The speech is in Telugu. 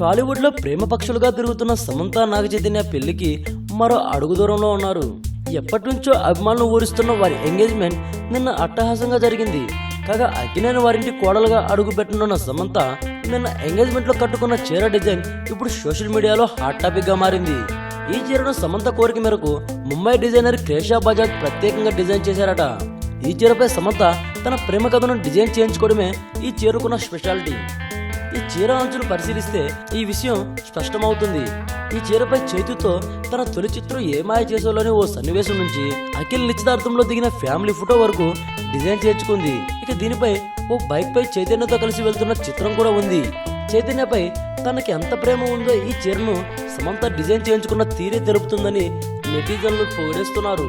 టాలీవుడ్లో ప్రేమ పక్షులుగా తిరుగుతున్న సమంత నాగ చైతన్య పెళ్ళికి మరో అడుగు దూరంలో ఉన్నారు. ఎప్పటి నుంచో అభిమానులు ఊరిస్తున్న వారి ఎంగేజ్మెంట్ నిన్న అట్టహాసంగా జరిగింది. కాగా అక్కినేని వారింటి కోడలుగా అడుగు పెట్టనున్న సమంత నిన్న ఎంగేజ్మెంట్లో కట్టుకున్న చీర డిజైన్ ఇప్పుడు సోషల్ మీడియాలో హాట్ టాపిక్గా మారింది. ఈ చీరను సమంత కోరిక మేరకు ముంబై డిజైనర్ క్రేషా బజాజ్ ప్రత్యేకంగా డిజైన్ చేశారట. ఈ చీరపై సమంత తన ప్రేమ కథను డిజైన్ చేయించుకోవడమే ఈ చీరకున్న స్పెషాలిటీ. ఈ చీర అంచులు పరిశీలిస్తే ఈ విషయం స్పష్టమవుతుంది. ఈ చీరపై చేతితో తన తొలి చిత్రం ఏమాయ చేసేలోని ఓ సన్నివేశం నుంచి అఖిల్ నిశ్చితార్థంలో దిగిన ఫ్యామిలీ ఫోటో వరకు డిజైన్ చేర్చుకుంది ఇక దీనిపై ఓ బైక్ పై చైతన్యతో కలిసి వెళ్తున్న చిత్రం కూడా ఉంది. చైతన్యపై తనకి ఎంత ప్రేమ ఉందో ఈ చీరను సమంత డిజైన్ చేయించుకున్న తీరే తెలుపుతుందని నెటిజన్లు పొగిడేస్తున్నారు.